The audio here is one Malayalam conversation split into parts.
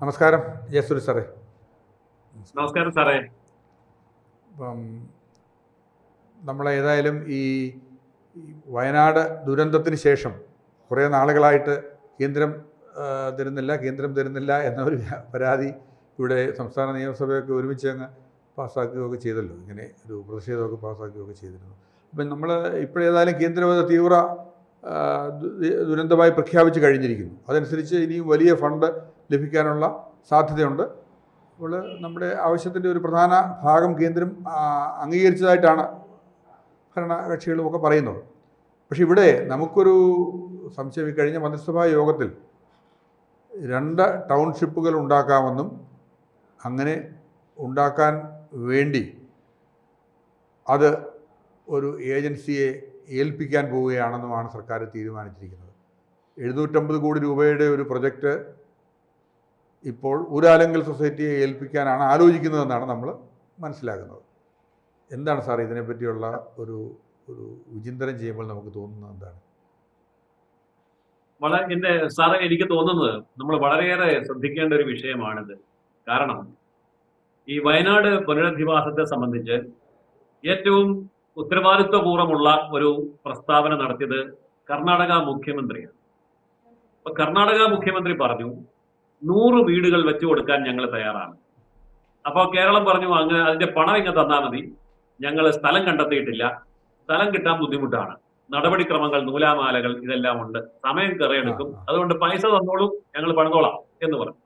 നമസ്കാരം. ജയസുരി സാറേ. നമസ്കാരം സാറേ. ഇപ്പം നമ്മളേതായാലും ഈ വയനാട് ദുരന്തത്തിന് ശേഷം കുറേ നാളുകളായിട്ട് കേന്ദ്രം തരുന്നില്ല കേന്ദ്രം തരുന്നില്ല എന്നൊരു പരാതി ഇവിടെ സംസ്ഥാന നിയമസഭയൊക്കെ ഒരുമിച്ച് അങ്ങ് പാസ്സാക്കുകയൊക്കെ ചെയ്തല്ലോ. ഇങ്ങനെ ഒരു പ്രതിഷേധമൊക്കെ പാസ്സാക്കുകയൊക്കെ ചെയ്തിരുന്നു. അപ്പം നമ്മൾ ഇപ്പോഴേതായാലും കേന്ദ്രം തീവ്ര ദുരന്തമായി പ്രഖ്യാപിച്ച് കഴിഞ്ഞിരിക്കുന്നു. അതനുസരിച്ച് ഇനിയും വലിയ ഫണ്ട് ലഭിക്കാനുള്ള സാധ്യതയുണ്ട്. അപ്പോൾ നമ്മുടെ ആവശ്യത്തിന്റെ ഒരു പ്രധാന ഭാഗം കേന്ദ്രം അംഗീകരിച്ചതായിട്ടാണ് ഭരണകക്ഷികളുമൊക്കെ പറയുന്നത്. പക്ഷെ ഇവിടെ നമുക്കൊരു സംശയം കഴിഞ്ഞ മന്ത്രിസഭാ യോഗത്തിൽ രണ്ട് ടൗൺഷിപ്പുകൾ ഉണ്ടാക്കാമെന്നും അങ്ങനെ ഉണ്ടാക്കാൻ വേണ്ടി അത് ഒരു ഏജൻസിയെ ഏൽപ്പിക്കാൻ പോവുകയാണെന്നുമാണ് സർക്കാർ തീരുമാനിച്ചിരിക്കുന്നത്. എഴുന്നൂറ്റമ്പത് കോടി രൂപയുടെ ഒരു പ്രൊജക്റ്റ് ഇപ്പോൾ ഊരാലങ്കൽ സൊസൈറ്റിയെ ഏൽപ്പിക്കാനാണ് ആലോചിക്കുന്നതെന്നാണ് നമ്മൾ മനസ്സിലാക്കുന്നത്. എന്താണ് സാർ ഇതിനെപ്പറ്റിയുള്ള ഒരു ഒരു വിചിന്തനം ചെയ്യുമ്പോൾ നമുക്ക് തോന്നുന്നത് എന്താണ്? വളരെ എന്റെ സാറേ എനിക്ക് തോന്നുന്നത് നമ്മൾ വളരെയേറെ ശ്രദ്ധിക്കേണ്ട ഒരു വിഷയമാണിത്. കാരണം ഈ വയനാട് പുനരധിവാസത്തെ സംബന്ധിച്ച് ഏറ്റവും ഉത്തരവാദിത്വപൂർവമുള്ള ഒരു പ്രസ്താവന നടത്തിയത് കർണാടക മുഖ്യമന്ത്രിയാണ്. അപ്പൊ കർണാടക മുഖ്യമന്ത്രി പറഞ്ഞു നൂറ് വീടുകൾ വെച്ചു കൊടുക്കാൻ ഞങ്ങൾ തയ്യാറാണ്. അപ്പോൾ കേരളം പറഞ്ഞു അങ്ങ് അതിന്റെ പണം ഇങ്ങ് തന്നാൽ മതി. ഞങ്ങൾ സ്ഥലം കണ്ടെത്തിയിട്ടില്ല. സ്ഥലം കിട്ടാൻ ബുദ്ധിമുട്ടാണ്. നടപടിക്രമങ്ങൾ നൂലാമാലകൾ ഇതെല്ലാം ഉണ്ട്. സമയം കയറിയെടുക്കും. അതുകൊണ്ട് പൈസ തന്നോളൂ. ഞങ്ങൾ പണിതോളാം. എന്ന് പറഞ്ഞു.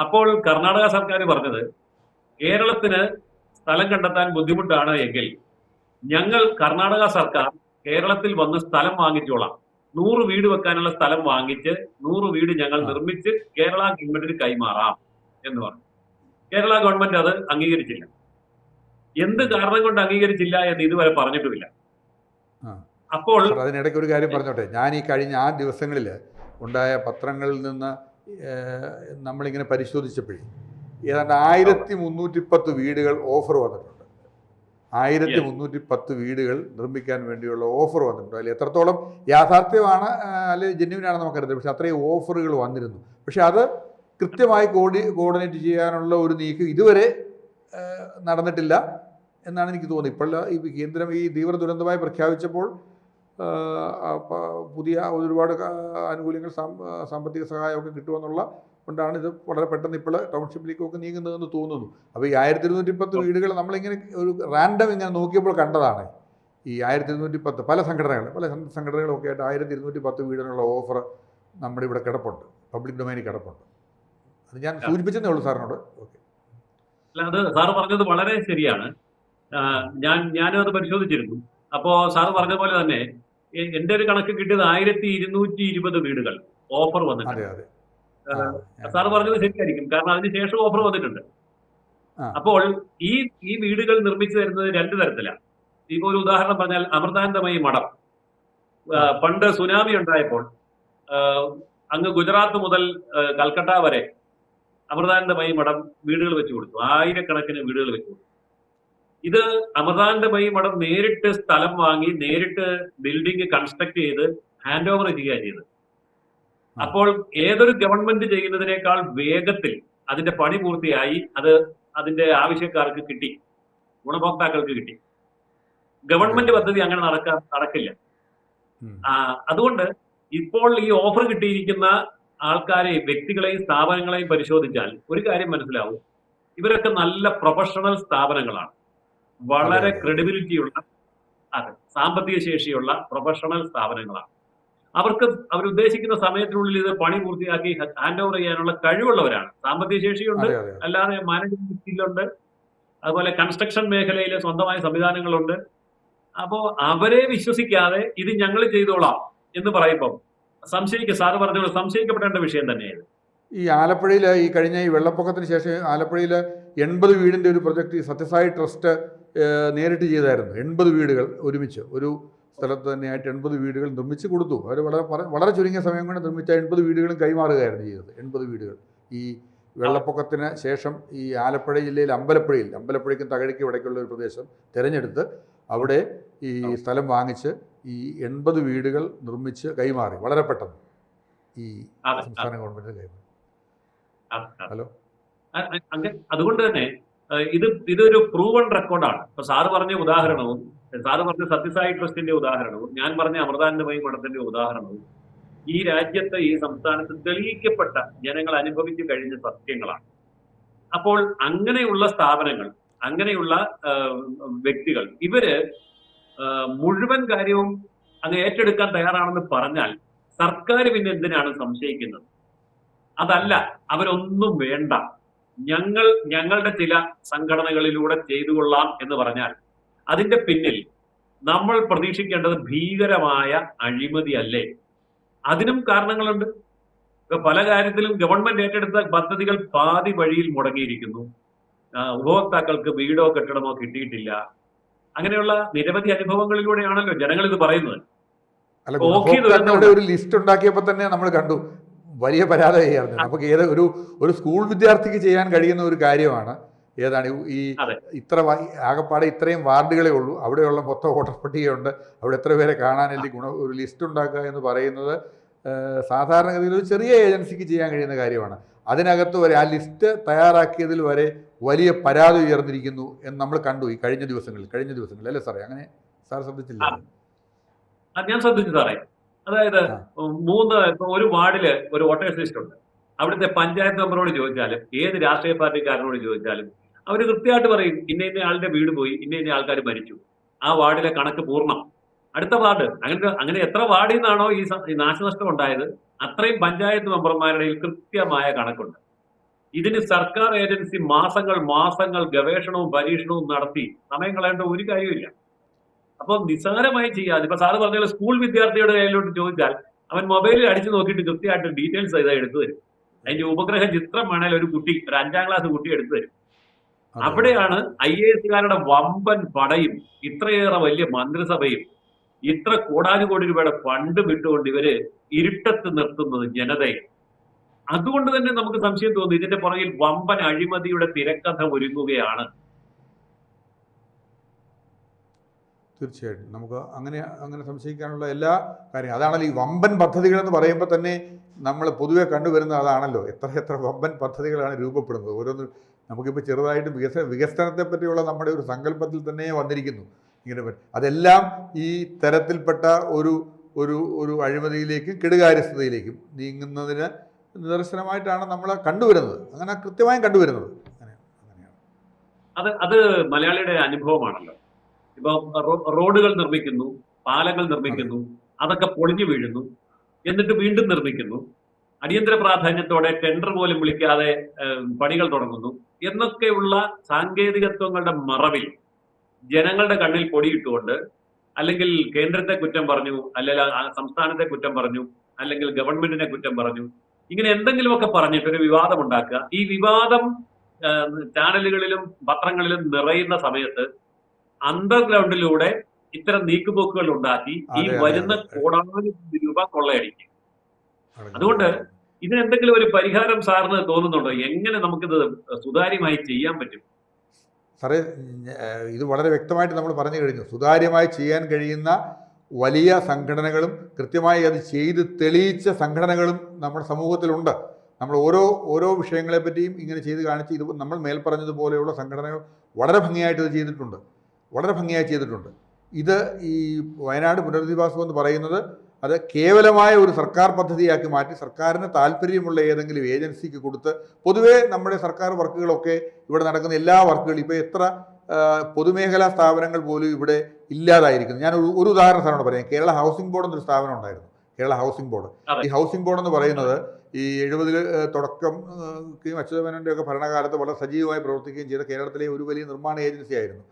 അപ്പോൾ കർണാടക സർക്കാർ പറഞ്ഞത് കേരളത്തിന് സ്ഥലം കണ്ടെത്താൻ ബുദ്ധിമുട്ടാണ് എങ്കിൽ ഞങ്ങൾ കർണാടക സർക്കാർ കേരളത്തിൽ വന്ന് സ്ഥലം വാങ്ങിച്ചോളാം. നൂറ് വീട് വെക്കാനുള്ള സ്ഥലം വാങ്ങിച്ച് നൂറ് വീട് ഞങ്ങൾ നിർമ്മിച്ച് കേരള ഗവൺമെന്റിന് കൈമാറാം എന്ന് പറഞ്ഞു. കേരള ഗവൺമെന്റ് അത് അംഗീകരിച്ചില്ല. എന്ത് കാരണം കൊണ്ട് അംഗീകരിച്ചില്ല എന്ന് ഇതുവരെ പറഞ്ഞിട്ടുമില്ല. അപ്പോൾ അതിനിടയ്ക്ക് ഒരു കാര്യം പറഞ്ഞോട്ടെ. ഞാൻ ഈ കഴിഞ്ഞ ആ ദിവസങ്ങളിൽ ഉണ്ടായ പത്രങ്ങളിൽ നിന്ന് നമ്മളിങ്ങനെ പരിശോധിച്ചപ്പോഴേ ഏതാണ്ട് ആയിരത്തി മുന്നൂറ്റി പത്ത് വീടുകൾ ഓഫർ വന്നിട്ടുണ്ട്. ആയിരത്തി മുന്നൂറ്റി പത്ത് വീടുകൾ നിർമ്മിക്കാൻ വേണ്ടിയുള്ള ഓഫർ വന്നിട്ടുണ്ട്. അതിൽ എത്രത്തോളം യാഥാർത്ഥ്യമാണ് അല്ലെങ്കിൽ ജെന്യൂനാണെന്ന് നമുക്കറിയത്തില്ല പക്ഷെ അത്രയും ഓഫറുകൾ വന്നിരുന്നു. പക്ഷെ അത് കൃത്യമായി കോഡി കോർഡിനേറ്റ് ചെയ്യാനുള്ള ഒരു നീക്കം ഇതുവരെ നടന്നിട്ടില്ല എന്നാണ് എനിക്ക് തോന്നുന്നത്. ഇപ്പോൾ ഈ കേന്ദ്രം ഈ തീവ്ര ദുരന്തമായി പ്രഖ്യാപിച്ചപ്പോൾ പുതിയ ഒരുപാട് ആനുകൂല്യങ്ങൾ സാമ്പത്തിക സഹായമൊക്കെ കിട്ടുമെന്നുള്ള കൊണ്ടാണ് ഇത് വളരെ പെട്ടെന്ന് ഇപ്പോൾ ടൗൺഷിപ്പിലേക്കൊക്കെ നീങ്ങുന്നതെന്ന് തോന്നുന്നു. അപ്പോൾ ഈ ആയിരത്തി ഇരുന്നൂറ്റി പത്ത് വീടുകൾ നമ്മളിങ്ങനെ ഒരു റാൻഡം ഇങ്ങനെ നോക്കിയപ്പോൾ കണ്ടതാണ്. ഈ ആയിരത്തി ഇരുന്നൂറ്റി പത്ത് പല സംഘടനകൾ പല സംഘടനകളൊക്കെ ആയിട്ട് ആയിരത്തി ഇരുന്നൂറ്റി പത്ത് വീടിനുള്ള ഓഫർ നമ്മുടെ ഇവിടെ കിടപ്പുണ്ട്. പബ്ലിക് ഡൊമൈനിൽ കിടപ്പുണ്ട്. അത് ഞാൻ സൂചിപ്പിച്ചതേ ഉള്ളൂ സാറിനോട്. ഓക്കെ. അല്ല അത് സാറ് പറഞ്ഞത് വളരെ ശരിയാണ്. ഞാൻ ഞാനും അത് പരിശോധിച്ചിരുന്നു. അപ്പോ സാർ പറഞ്ഞ പോലെ തന്നെ എന്റെ ഒരു കണക്ക് കിട്ടിയത് ആയിരത്തി ഇരുന്നൂറ്റി ഇരുപത് വീടുകൾ ഓഫർ വന്നിട്ടുണ്ട്. സാറ് പറഞ്ഞത് ശരിയായിരിക്കും. കാരണം അതിന് ശേഷം ഓഫർ വന്നിട്ടുണ്ട്. അപ്പോൾ ഈ ഈ വീടുകൾ നിർമ്മിച്ചു തരുന്നത് രണ്ട് തരത്തിലാണ് ഇപ്പൊ ഒരു ഉദാഹരണം പറഞ്ഞാൽ അമൃതാനന്ദമയി മഠം. പണ്ട് സുനാമി ഉണ്ടായപ്പോൾ അങ്ങ് ഗുജറാത്ത് മുതൽ കൽക്കട്ട വരെ അമൃതാനന്ദമയി മഠം വീടുകൾ വെച്ചു കൊടുത്തു. ആയിരക്കണക്കിന് വീടുകൾ വെച്ചു കൊടുത്തു. ഇത് അമൃതാനന്ദമയി മഠം നേരിട്ട് സ്ഥലം വാങ്ങി നേരിട്ട് ബിൽഡിംഗ് കൺസ്ട്രക്ട് ചെയ്ത് ഹാൻഡ് ഓവർ ചെയ്യുക ചെയ്തത്. അപ്പോൾ ഏതൊരു ഗവൺമെന്റ് ചെയ്യുന്നതിനേക്കാൾ വേഗത്തിൽ അതിന്റെ പണി പൂർത്തിയായി അത് അതിന്റെ ആവശ്യക്കാർക്ക് കിട്ടി ഗുണഭോക്താക്കൾക്ക് കിട്ടി. ഗവൺമെന്റ് പദ്ധതി അങ്ങനെ നടക്ക നടക്കില്ല. അതുകൊണ്ട് ഇപ്പോൾ ഈ ഓഫർ കിട്ടിയിരിക്കുന്ന ആൾക്കാരെയും വ്യക്തികളെയും സ്ഥാപനങ്ങളെയും പരിശോധിച്ചാൽ ഒരു കാര്യം മനസ്സിലാവും. ഇവരൊക്കെ നല്ല പ്രൊഫഷണൽ സ്ഥാപനങ്ങളാണ്. വളരെ. ക്രെഡിബിലിറ്റിയുള്ള അതെ സാമ്പത്തിക ശേഷിയുള്ള പ്രൊഫഷണൽ സ്ഥാപനങ്ങളാണ്. അവർക്ക് അവരുദ്ദേശിക്കുന്ന സമയത്തിനുള്ളിൽ ഇത് പണി പൂർത്തിയാക്കി ഹാൻഡ് ഓവർ ചെയ്യാനുള്ള കഴിവുള്ളവരാണ്. സാമ്പത്തിക ശേഷിയുണ്ട് അല്ലാതെ മാനേജ്മെന്റ് സ്കില്ലുണ്ട്. അതുപോലെ കൺസ്ട്രക്ഷൻ മേഖലയിൽ സ്വന്തമായ സംവിധാനങ്ങളുണ്ട്. അപ്പോ അവരെ വിശ്വസിക്കാതെ ഇത് ഞങ്ങൾ ചെയ്തോളാം എന്ന് പറയുമ്പോൾ സംശയിക്കുക സാറ് പറഞ്ഞോളൂ സംശയിക്കപ്പെടേണ്ട വിഷയം തന്നെയാണ്. ഈ ആലപ്പുഴയിൽ ഈ കഴിഞ്ഞ ഈ വെള്ളപ്പൊക്കത്തിന് ശേഷം ആലപ്പുഴയിൽ എൺപത് വീടിന്റെ ഒരു പ്രൊജക്റ്റ് ഈ സത്യസായി ട്രസ്റ്റ് നേരിട്ട് ചെയ്തായിരുന്നു. എൺപത് വീടുകൾ ഒരുമിച്ച്. ഒരു സ്ഥലത്ത് തന്നെയായിട്ട് എൺപത് വീടുകൾ നിർമ്മിച്ച് കൊടുത്തു. അവർ വളരെ വളരെ ചുരുങ്ങിയ സമയം കൊണ്ട് നിർമ്മിച്ച എൺപത് വീടുകളും കൈമാറുകയായിരുന്നു ചെയ്തത്. എൺപത് വീടുകൾ. ഈ വെള്ളപ്പൊക്കത്തിന് ശേഷം ഈ ആലപ്പുഴ ജില്ലയിൽ അമ്പലപ്പുഴയിൽ അമ്പലപ്പുഴയ്ക്കും തകഴിക്കും ഇടയ്ക്കുള്ള ഒരു പ്രദേശം തിരഞ്ഞെടുത്ത് അവിടെ ഈ സ്ഥലം വാങ്ങിച്ച് ഈ എൺപത് വീടുകൾ നിർമ്മിച്ച് കൈമാറി. വളരെ പെട്ടെന്ന് ഈ സംസ്ഥാന ഗവൺമെന്റിന് കൈമാറി. ഹലോ. അതുകൊണ്ട് തന്നെ ഇത് ഇതൊരു പ്രൂവൺ റെക്കോർഡാണ് ഇപ്പൊ സാറ് പറഞ്ഞ ഉദാഹരണവും സാറ് പറഞ്ഞ സത്യസായി ട്രസ്റ്റിന്റെ ഉദാഹരണവും ഞാൻ പറഞ്ഞ അമൃതാനന്ദമയി മഠത്തിന്റെ ഉദാഹരണവും ഈ രാജ്യത്ത് ഈ സംസ്ഥാനത്ത് തെളിയിക്കപ്പെട്ട ജനങ്ങൾ അനുഭവിച്ചു കഴിഞ്ഞ സത്യങ്ങളാണ്. അപ്പോൾ അങ്ങനെയുള്ള സ്ഥാപനങ്ങൾ അങ്ങനെയുള്ള വ്യക്തികൾ ഇവർ മുഴുവൻ കാര്യവും അങ്ങ് ഏറ്റെടുക്കാൻ തയ്യാറാണെന്ന് പറഞ്ഞാൽ സർക്കാർ പിന്നെ എന്തിനാണ് സംശയിക്കുന്നത്? അതല്ല അവരൊന്നും വേണ്ട. ഞങ്ങൾ ഞങ്ങളുടെ ചില സംഘടനകളിലൂടെ ചെയ്തു കൊള്ളാം എന്ന് പറഞ്ഞാൽ അതിന്റെ പിന്നിൽ നമ്മൾ പ്രതീക്ഷിക്കേണ്ടത് ഭീകരമായ അഴിമതി അല്ലേ? അതിനും കാരണങ്ങളുണ്ട്. ഇപ്പൊ പല കാര്യത്തിലും ഗവൺമെന്റ് ഏറ്റെടുത്ത പദ്ധതികൾ പാതി വഴിയിൽ മുടങ്ങിയിരിക്കുന്നു. ഉപഭോക്താക്കൾക്ക് വീടോ കെട്ടിടമോ കിട്ടിയിട്ടില്ല. അങ്ങനെയുള്ള നിരവധി അനുഭവങ്ങളിലൂടെയാണല്ലോ ജനങ്ങൾ ഇത് പറയുന്നത്. ഒരു ലിസ്റ്റ് ഉണ്ടാക്കിയപ്പോൾ തന്നെ നമ്മൾ കണ്ടു. വലിയ പരാതിയായിരുന്നു നമുക്ക് ഏത് ഒരു ഒരു സ്കൂൾ വിദ്യാർത്ഥിക്ക് ചെയ്യാൻ കഴിയുന്ന ഒരു കാര്യമാണ്. ഏതാണ്? ഈ ഇത്ര ആകപ്പാടെ ഇത്രയും വാർഡുകളേ ഉള്ളൂ. അവിടെയുള്ള മൊത്തം വോട്ടർ പട്ടികയുണ്ട്. അവിടെ എത്ര പേരെ കാണാനല്ലേ ഗുണ ഒരു ലിസ്റ്റ് ഉണ്ടാക്കുക എന്ന് പറയുന്നത് സാധാരണഗതിയിൽ ഒരു ചെറിയ ഏജൻസിക്ക് ചെയ്യാൻ കഴിയുന്ന കാര്യമാണ്. അതിനകത്ത് വരെ ആ ലിസ്റ്റ് തയ്യാറാക്കിയതിൽ വരെ വലിയ പരാതി ഉയർന്നിരിക്കുന്നു എന്ന് നമ്മൾ കണ്ടു ഈ കഴിഞ്ഞ ദിവസങ്ങളിൽ. കഴിഞ്ഞ ദിവസങ്ങളിൽ. അല്ലേ സാറേ? അങ്ങനെ സാർ ശ്രദ്ധിച്ചില്ല? ഞാൻ ശ്രദ്ധിച്ചു സാറേ. അതായത് മൂന്ന് ഒരു വാർഡിൽ ഒരു വോട്ടേഴ്സ് ലിസ്റ്റ് ഉണ്ട്. അവിടുത്തെ പഞ്ചായത്ത് മെമ്പറോട് ചോദിച്ചാലും ഏത് രാഷ്ട്രീയ പാർട്ടിക്കാരനോട് ചോദിച്ചാലും അവർ കൃത്യമായിട്ട് പറയും ഇന്ന ഇന്ന ആളുടെ വീട് പോയി ഇന്ന ഇന്ന ആൾക്കാർ മരിച്ചു. ആ വാർഡിലെ കണക്ക് പൂർണം. അടുത്ത വാർഡ് അങ്ങനെ അങ്ങനെ എത്ര വാർഡിൽ നിന്നാണോ ഈ നാശനഷ്ടം ഉണ്ടായത് അത്രയും പഞ്ചായത്ത് മെമ്പർമാരുടെ കൃത്യമായ കണക്കുണ്ട്. ഇതിന് സർക്കാർ ഏജൻസി മാസങ്ങൾ മാസങ്ങൾ ഗവേഷണവും പരീക്ഷണവും നടത്തി സമയം കളയേണ്ട ഒരു കാര്യമില്ല അപ്പൊ നിസ്സാരമായി ചെയ്യാതെ ഇപ്പൊ സാറ് പറഞ്ഞ സ്കൂൾ വിദ്യാർത്ഥിയുടെ കയ്യിലോട്ട് ചോദിച്ചാൽ അവൻ മൊബൈലിൽ അടിച്ചു നോക്കിയിട്ട് കൃത്യമായിട്ട് ഡീറ്റെയിൽസ് ഇതാ എടുത്തു തരും. അതിന്റെ ഉപഗ്രഹ ചിത്രം വേണേൽ ഒരു കുട്ടി ഒരു അഞ്ചാം ക്ലാസ് കുട്ടി എടുത്തു തരും. അവിടെയാണ് ഐ എ എസുകാരുടെ വമ്പൻ പടയും ഇത്രയേറെ വലിയ മന്ത്രിസഭയും ഇത്ര കോടാനുകോടി രൂപയുടെ ഫണ്ട് വിട്ടുകൊണ്ട് ഇവർ ഇരുട്ടത്ത് നിർത്തുന്നത് ജനതയെ. അതുകൊണ്ട് തന്നെ നമുക്ക് സംശയം തോന്നി. ഇതിന്റെ പുറകിൽ വമ്പൻ അഴിമതിയുടെ തിരക്കഥ ഒരുങ്ങുകയാണ്. തീർച്ചയായിട്ടും. നമുക്ക് അങ്ങനെ അങ്ങനെ സംശയിക്കാനുള്ള എല്ലാ കാര്യങ്ങളും. അതാണല്ലോ ഈ വമ്പൻ പദ്ധതികൾ എന്ന് പറയുമ്പോൾ തന്നെ നമ്മൾ പൊതുവെ കണ്ടുവരുന്ന അതാണല്ലോ. എത്ര എത്ര വമ്പൻ പദ്ധതികളാണ് രൂപപ്പെടുന്നത്. ഓരോന്ന് നമുക്കിപ്പോൾ ചെറുതായിട്ട് വികസന വികസനത്തെ പറ്റിയുള്ള നമ്മുടെ ഒരു സങ്കല്പത്തിൽ തന്നെ വന്നിരിക്കുന്നു. ഇങ്ങനെ. അതെല്ലാം ഈ തരത്തിൽപ്പെട്ട ഒരു ഒരു ഒരു അഴിമതിയിലേക്കും കെടുകാര്യസ്ഥതയിലേക്കും നീങ്ങുന്നതിന് നിദർശനമായിട്ടാണ് നമ്മൾ കണ്ടുവരുന്നത്. അങ്ങനെ കൃത്യമായും കണ്ടുവരുന്നത്. അത് അത് മലയാളിയുടെ അനുഭവമാണല്ലോ. ഇപ്പൊ റോഡുകൾ നിർമ്മിക്കുന്നു പാലങ്ങൾ നിർമ്മിക്കുന്നു അതൊക്കെ പൊളിഞ്ഞു വീഴുന്നു എന്നിട്ട് വീണ്ടും നിർമ്മിക്കുന്നു. അടിയന്തര പ്രാധാന്യത്തോടെ ടെൻഡർ പോലും വിളിക്കാതെ പണികൾ തുടങ്ങുന്നു. എന്നൊക്കെയുള്ള സാങ്കേതികത്വങ്ങളുടെ മറവിൽ ജനങ്ങളുടെ കണ്ണിൽ പൊടിയിട്ടുകൊണ്ട് അല്ലെങ്കിൽ കേന്ദ്രത്തെ കുറ്റം പറഞ്ഞു അല്ലെങ്കിൽ സംസ്ഥാനത്തെ കുറ്റം പറഞ്ഞു അല്ലെങ്കിൽ ഗവൺമെന്റിനെ കുറ്റം പറഞ്ഞു ഇങ്ങനെ എന്തെങ്കിലുമൊക്കെ പറഞ്ഞിട്ട് ഒരു വിവാദം ഉണ്ടാക്കുക. ഈ വിവാദം ചാനലുകളിലും പത്രങ്ങളിലും നിറയുന്ന സമയത്ത് അണ്ടർഗ്രൗണ്ടിലൂടെ ഇത്തരം നീക്കുപോക്കുകൾ ഉണ്ടാക്കി ഈ വരുന്ന കോടാനും രൂപ കൊള്ളയടിക്കും അതുകൊണ്ട് ഇതിന് എന്തെങ്കിലും ഒരു പരിഹാരം സാറിന് തോന്നുന്നുണ്ടോ? എങ്ങനെ നമുക്കിത് സുതാര്യമായി ചെയ്യാൻ പറ്റും? സാറേ ഇത് വളരെ വ്യക്തമായിട്ട് നമ്മൾ പറഞ്ഞു കഴിഞ്ഞു. സുതാര്യമായി ചെയ്യാൻ കഴിയുന്ന വലിയ സംഘടനകളും കൃത്യമായി അത് ചെയ്ത് തെളിയിച്ച സംഘടനകളും നമ്മുടെ സമൂഹത്തിലുണ്ട്. നമ്മൾ ഓരോ ഓരോ വിഷയങ്ങളെ പറ്റിയും ഇങ്ങനെ ചെയ്ത് കാണിച്ച് ഇത് നമ്മൾ മേൽ പറഞ്ഞതുപോലെയുള്ള സംഘടനകൾ വളരെ ഭംഗിയായിട്ട് ഇത് ചെയ്തിട്ടുണ്ട്. വളരെ ഭംഗിയായി ചെയ്തിട്ടുണ്ട്. ഇത് ഈ വയനാട് പുനരധിവാസം എന്ന് പറയുന്നത് അത് കേവലമായ ഒരു സർക്കാർ പദ്ധതിയാക്കി മാറ്റി സർക്കാരിന് താല്പര്യമുള്ള ഏതെങ്കിലും ഏജൻസിക്ക് കൊടുത്ത് പൊതുവേ നമ്മുടെ സർക്കാർ വർക്കുകളൊക്കെ ഇവിടെ നടക്കുന്ന എല്ലാ വർക്കുകളും ഇപ്പോൾ എത്ര പൊതുമേഖലാ സ്ഥാപനങ്ങൾ പോലും ഇവിടെ ഇല്ലാതായിരിക്കുന്നു. ഞാൻ ഒരു ഉദാഹരണ ഉദാഹരണം സാറിനോട് പറയാം. കേരള ഹൗസിംഗ് ബോർഡ് എന്നൊരു സ്ഥാപനം ഉണ്ടായിരുന്നു. Kerala housing board. ഈ ഹൗസിംഗ് ബോർഡ് എന്ന് പറയുന്നത് ഈ എഴുപതിൽ തുടക്കം ആ, ഒക്കെ ഭരണകാലത്ത് വളരെ സജീവമായി പ്രവർത്തിക്കുകയും ചെയ്ത കേരളത്തിലെ ഒരു വലിയ നിർമ്മാണ ഏജൻസി ആയിരുന്നു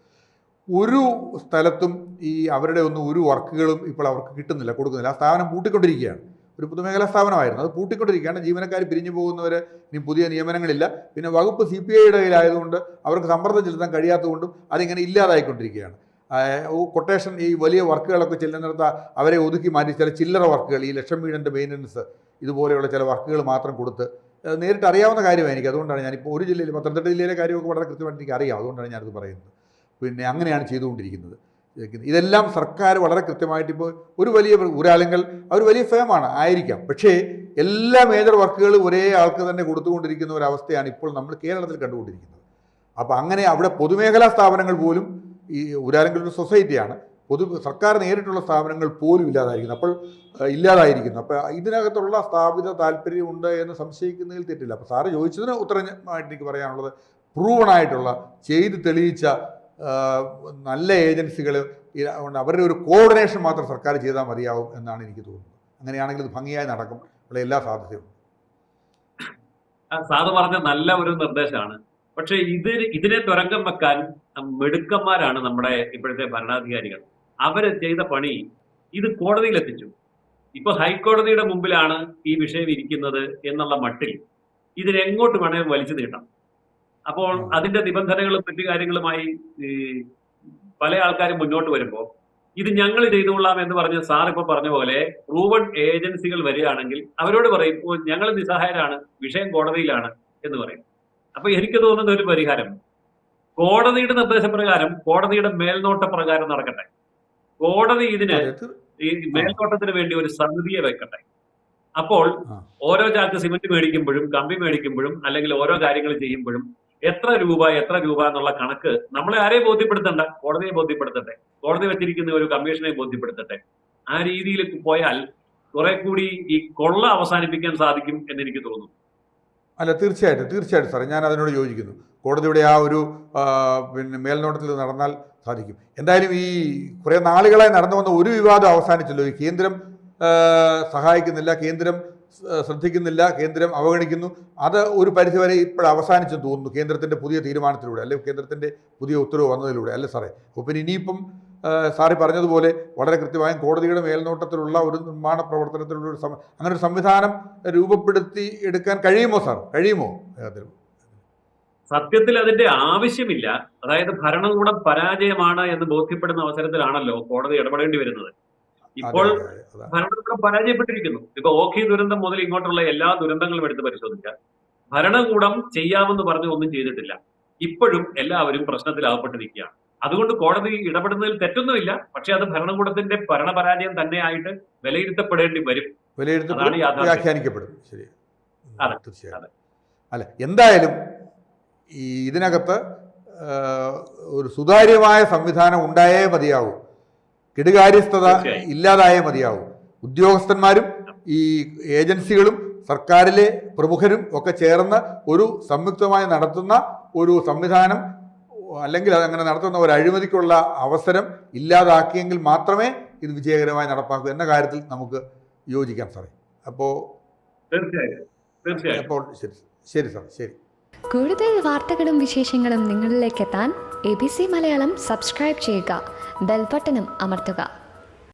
ഒരു സ്ഥലത്തും ഈ അവരുടെ ഒന്നും ഒരു വർക്കുകളും ഇപ്പോൾ അവർക്ക് കിട്ടുന്നില്ല കൊടുക്കുന്നില്ല. ആ സ്ഥാപനം പൂട്ടിക്കൊണ്ടിരിക്കുകയാണ്. ഒരു പൊതുമേഖലാ സ്ഥാപനമായിരുന്നു. അത് പൂട്ടിക്കൊണ്ടിരിക്കുകയാണ്. ജീവനക്കാർ പിരിഞ്ഞു പോകുന്നവർ ഇനി പുതിയ നിയമനങ്ങളില്ല. പിന്നെ വകുപ്പ് സി പി ഐയുടെ കയ്യിലായതുകൊണ്ട് അവർക്ക് സമ്മർദ്ദം ചെലുത്താൻ കഴിയാത്തതുകൊണ്ടും അതിങ്ങനെ ഇല്ലാതായിക്കൊണ്ടിരിക്കുകയാണ്. കൊട്ടേഷൻ ഈ വലിയ വർക്കുകളൊക്കെ ചെല്ലുന്നിടത്ത് അവരെ ഒതുക്കി മാറ്റി ചില ചില്ലറ വർക്കുകൾ ഈ ലക്ഷം വീടിന്റെ മെയിന്റനൻസ് ഇതുപോലെയുള്ള ചില വർക്കുകൾ മാത്രം കൊടുത്ത് നേരിട്ട് അറിയാവുന്ന കാര്യമായിരിക്കും. അതുകൊണ്ടാണ് ഞാനിപ്പോൾ ഒരു ജില്ലയിൽ പത്തനംതിട്ട ജില്ലയിലെ കാര്യമൊക്കെ വളരെ കൃത്യമായിട്ട് എനിക്ക് അറിയാം അതുകൊണ്ടാണ് ഞാനത് പറയുന്നത്. പിന്നെ അങ്ങനെയാണ് ചെയ്തുകൊണ്ടിരിക്കുന്നത്. ഇതെല്ലാം സർക്കാർ വളരെ കൃത്യമായിട്ട് ഇപ്പോൾ ഒരു വലിയ ഊരാളുങ്കൽ അവർ വലിയ ഫേമാണ് ആയിരിക്കാം. പക്ഷേ എല്ലാ മേജർ വർക്കുകളും ഒരേ ആൾക്ക് തന്നെ കൊടുത്തുകൊണ്ടിരിക്കുന്ന ഒരു അവസ്ഥയാണ് ഇപ്പോൾ നമ്മൾ കേരളത്തിൽ കണ്ടുകൊണ്ടിരിക്കുന്നത്. അപ്പോൾ അങ്ങനെ അവിടെ പൊതുമേഖലാ സ്ഥാപനങ്ങൾ പോലും ഈ ഊരാളുങ്കൽ ഒരു സൊസൈറ്റിയാണ്. പൊതു സർക്കാർ നേരിട്ടുള്ള സ്ഥാപനങ്ങൾ പോലും ഇല്ലാതായിരിക്കുന്നു. അപ്പോൾ ഇല്ലാതായിരിക്കുന്നു. അപ്പോൾ ഇതിനകത്തുള്ള സ്ഥാപിത താല്പര്യമുണ്ട് എന്ന് സംശയിക്കുന്നതിൽ തെറ്റില്ല. അപ്പോൾ സാറ് ചോദിച്ചതിന് ഉത്തരമായിട്ട് എനിക്ക് പറയാനുള്ളത് പ്രൂവൺ ആയിട്ടുള്ള ചെയ്ത് തെളിയിച്ച നല്ല ഏജൻസികൾ ഉണ്ട് അവരുടെ ഒരു കോർഡിനേഷൻ മാത്രം സർക്കാർ ചെയ്താൽ മതിയാവും എന്നാണ് എനിക്ക് തോന്നുന്നത്. അങ്ങനെയാണെങ്കിൽ ഇത് ഭംഗിയായി നടക്കും. ഉള്ള എല്ലാ സാധ്യതയും സാറ് പറഞ്ഞ നല്ല ഒരു നിർദ്ദേശമാണ്. പക്ഷെ ഇത് ഇതിനെ തുരങ്കം വെക്കാൻ മെടുക്കന്മാരാണ് നമ്മുടെ ഇപ്പോഴത്തെ ഭരണാധികാരികൾ. അവർ ചെയ്ത പണി ഇത് കോടതിയിൽ എത്തിച്ചു ഇപ്പൊ ഹൈക്കോടതിയുടെ മുമ്പിലാണ് ഈ വിഷയം ഇരിക്കുന്നത് എന്നുള്ള മട്ടിൽ ഇതിനെങ്ങോട്ട് വേണേലും വലിച്ചു നീട്ടാം. അപ്പോൾ അതിന്റെ നിബന്ധനകളും മറ്റു കാര്യങ്ങളുമായി ഈ പല ആൾക്കാരും മുന്നോട്ട് വരുമ്പോൾ ഇത് ഞങ്ങൾ ചെയ്തുകൊള്ളാം എന്ന് പറഞ്ഞ സാർ ഇപ്പൊ പറഞ്ഞ പോലെ പ്രൂവൺ ഏജൻസികൾ വരികയാണെങ്കിൽ അവരോട് പറയും "ഓ, ഞങ്ങൾ നിസ്സഹായരാണ് വിഷയം കോടതിയിലാണ് എന്ന് പറയും. അപ്പൊ എനിക്ക് തോന്നുന്ന ഒരു പരിഹാരം. കോടതിയുടെ നിർദ്ദേശപ്രകാരം കോടതിയുടെ മേൽനോട്ട പ്രകാരം നടക്കട്ടെ. കോടതി ഇതിന് ഈ മേൽനോട്ടത്തിന് വേണ്ടി ഒരു സമിതിയെ വെക്കട്ടെ. അപ്പോൾ. ഓരോ ചാക്ക് സിമന്റ് മേടിക്കുമ്പോഴും കമ്പി മേടിക്കുമ്പോഴും അല്ലെങ്കിൽ ഓരോ കാര്യങ്ങൾ ചെയ്യുമ്പോഴും എത്ര രൂപ എത്ര രൂപ എന്നുള്ള കണക്ക് നമ്മളെ ആരെയും ബോധ്യപ്പെടുത്തണ്ട. കോടതിയെ ബോധ്യപ്പെടുത്തട്ടെ. കോടതി വെച്ചിരിക്കുന്ന ഒരു കമ്മീഷനെ ബോധ്യപ്പെടുത്തട്ടെ. ആ രീതിയിൽ പോയാൽ കുറെ കൂടി ഈ കൊള്ള അവസാനിപ്പിക്കാൻ സാധിക്കും എന്ന് എനിക്ക് തോന്നുന്നു. അല്ല തീർച്ചയായിട്ടും തീർച്ചയായിട്ടും സാറേ. ഞാൻ അതിനോട് യോജിക്കുന്നു. കോടതിയുടെ ആ ഒരു പിന്നെ മേൽനോട്ടത്തിൽ നടന്നാൽ സാധിക്കും. എന്തായാലും ഈ കുറേ നാളുകളായി നടന്നു വന്ന ഒരു വിവാദം അവസാനിച്ചല്ലോ. ഈ കേന്ദ്രം സഹായിക്കുന്നില്ല. കേന്ദ്രം ശ്രദ്ധിക്കുന്നില്ല കേന്ദ്രം അവഗണിക്കുന്നു. അത് ഒരു പരിധിവരെ ഇപ്പോൾ അവസാനിച്ചു തോന്നുന്നു കേന്ദ്രത്തിന്റെ പുതിയ തീരുമാനത്തിലൂടെ അല്ലെങ്കിൽ കേന്ദ്രത്തിന്റെ പുതിയ ഉത്തരവ് വന്നതിലൂടെ അല്ലേ സാറേ? അപ്പോൾ പിന്നെ ഇനിയിപ്പം സാറി പറഞ്ഞതുപോലെ വളരെ കൃത്യമായും കോടതിയുടെ മേൽനോട്ടത്തിലുള്ള ഒരു നിർമ്മാണ പ്രവർത്തനത്തിലുള്ള ഒരു അങ്ങനെ ഒരു സംവിധാനം രൂപപ്പെടുത്തി എടുക്കാൻ കഴിയുമോ സാർ? കഴിയുമോ സത്യത്തിൽ അതിന്റെ ആവശ്യമില്ല. അതായത് ഭരണകൂടം പരാജയമാണ് എന്ന് ബോധ്യപ്പെടുന്ന അവസരത്തിലാണല്ലോ കോടതി ഇടപെടേണ്ടി വരുന്നത്. ഇപ്പോൾ. ഭരണകൂടം പരാജയപ്പെട്ടിരിക്കുന്നു. ഇപ്പൊ ഓഖി ദുരന്തം മുതൽ ഇങ്ങോട്ടുള്ള എല്ലാ ദുരന്തങ്ങളും എടുത്ത് പരിശോധിച്ചാൽ ഭരണകൂടം ചെയ്യാമെന്ന് പറഞ്ഞ് ഒന്നും ചെയ്തിട്ടില്ല. ഇപ്പോഴും എല്ലാവരും പ്രശ്നത്തിലാകപ്പെട്ടിരിക്കുകയാണ് അതുകൊണ്ട് കോടതി ഇടപെടുന്നതിൽ തെറ്റൊന്നുമില്ല. പക്ഷെ അത് ഭരണകൂടത്തിന്റെ ഭരണപരാജയം തന്നെയായിട്ട് വിലയിരുത്തപ്പെടേണ്ടി വരും. വ്യാഖ്യാനിക്കപ്പെടും. ശരി. അല്ല എന്തായാലും ഈ ഇതിനകത്ത് ഒരു സുതാര്യമായ സംവിധാനം ഉണ്ടായേ മതിയാവൂ. കെടുകാര്യസ്ഥത. ഇല്ലാതായേ മതിയാവൂ. ഉദ്യോഗസ്ഥന്മാരും ഈ ഏജൻസികളും സർക്കാരിലെ പ്രമുഖരും ഒക്കെ ചേർന്ന് ഒരു സംയുക്തമായി നടത്തുന്ന ഒരു സംവിധാനം അല്ലെങ്കിൽ അതങ്ങനെ നടത്തുന്ന ഒരു അഴിമതിക്കുള്ള അവസരം ഇല്ലാതാക്കിയെങ്കിൽ മാത്രമേ ഇത് വിജയകരമായി നടപ്പാക്കൂ എന്ന കാര്യത്തിൽ നമുക്ക് യോജിക്കാം സാറേ. അപ്പോ തീർച്ചയായും. അപ്പോൾ ശരി ശരി സാർ ശരി. കൂടുതൽ വാർത്തകളും വിശേഷങ്ങളും നിങ്ങളിലേക്ക് എത്താൻ A B C Malayalam subscribe ചെയ്യുക. ബെൽബട്ടനും അമർത്തുക